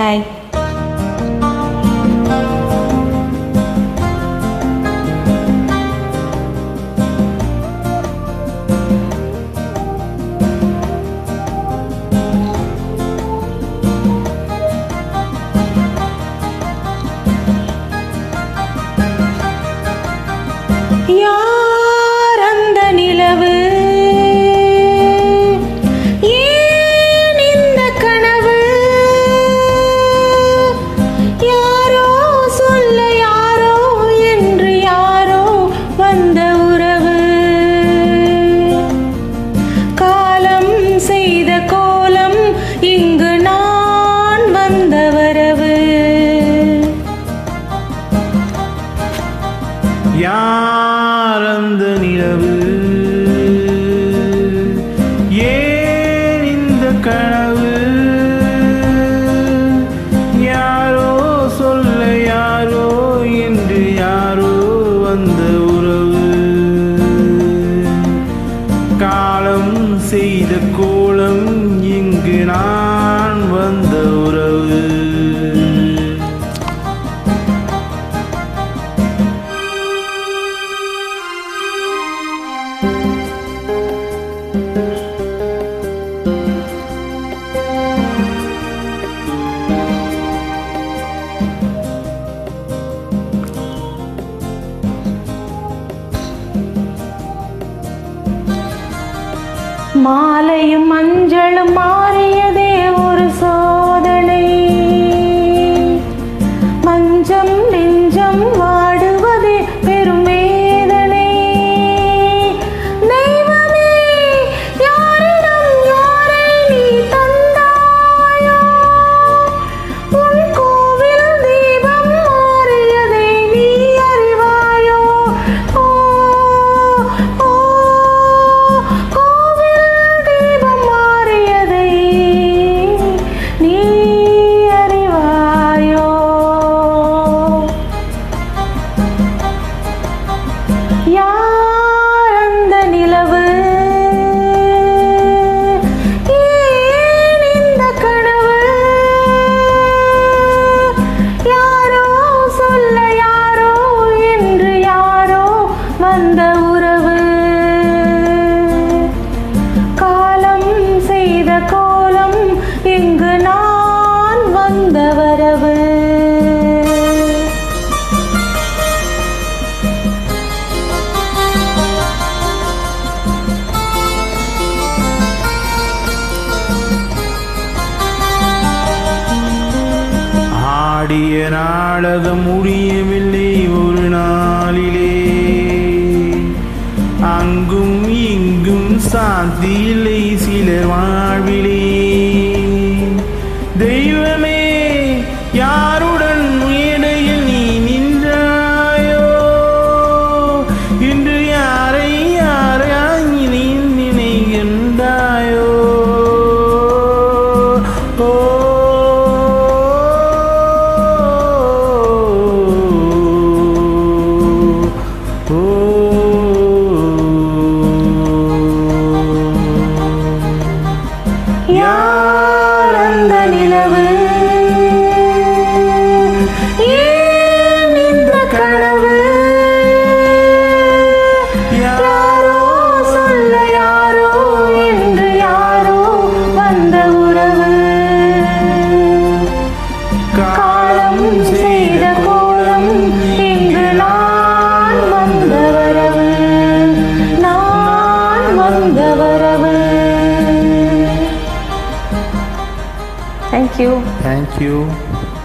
嗨。யார் அந்த நிலவு? இந்த கனவு? யாரோ சொல்ல யாரோ என்று யார் மாலையும் மஞ்சளுமா என்ற கோலம் இங்கு நான் வந்த வரவு ஆடிய நாடகம் முடியவில்லை சாந்தி இல்லை சிலர் வாழ்விலே. தெய்வமே you. Thank you.